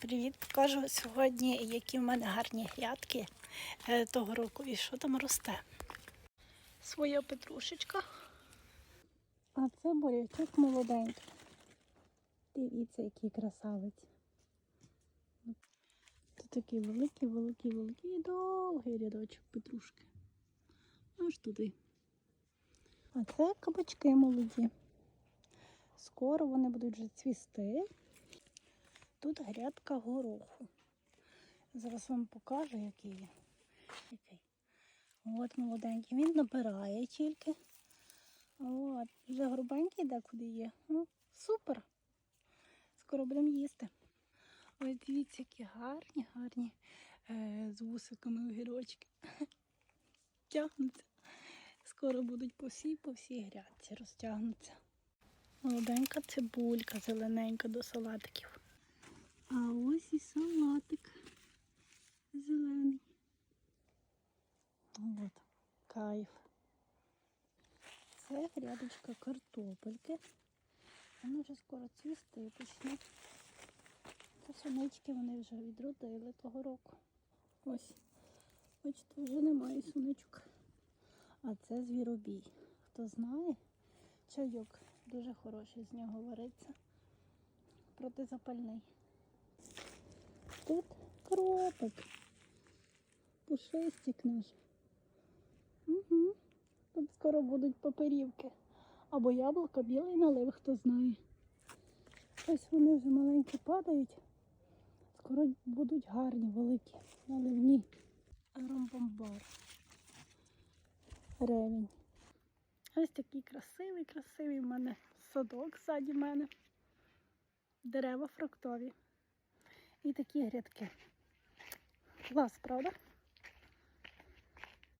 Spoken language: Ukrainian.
Привіт, покажу сьогодні, які в мене гарні грядки е, того року і що там росте. Своя петрушечка. А це бурячок молоденький. Дивіться, який красавець. Це такий великий, великий, великий і довгий рядочок петрушки. Аж туди. А це кабачки молоді. Скоро вони будуть вже цвісти. Тут грядка гороху. Зараз вам покажу, який він. Який. От молоденький. Він набирає тільки. От. Вже грубенький декуди є. Ну, супер. Скоро будемо їсти. Ось дивіться, які гарні, гарні е, з вусиками огірочки. Тягнуться. Скоро будуть по всій, по всій грядці розтягнуться. Молоденька цибулька, зелененька до салатиків. А ось і салатик зелений. От, кайф. Це грядочка картопельки. Вона вже скоро цвісти почне. Це сонечки вони вже відродили того року. Ось. Бачите, вже немає сонечок. А це звіробій. Хто знає, чайок дуже хороший з нього вариться. Протизапальний. Тут кропик. Пушистик наш. Угу. Тут скоро будуть паперівки. Або яблука, білий налив, хто знає. Ось вони вже маленькі падають. Скоро будуть гарні, великі, наливні. Ромбомбар. Ревень. Ось такий красивий, красивий в мене садок ззаді мене. Дерева фруктові. І такі грядки. Клас, правда?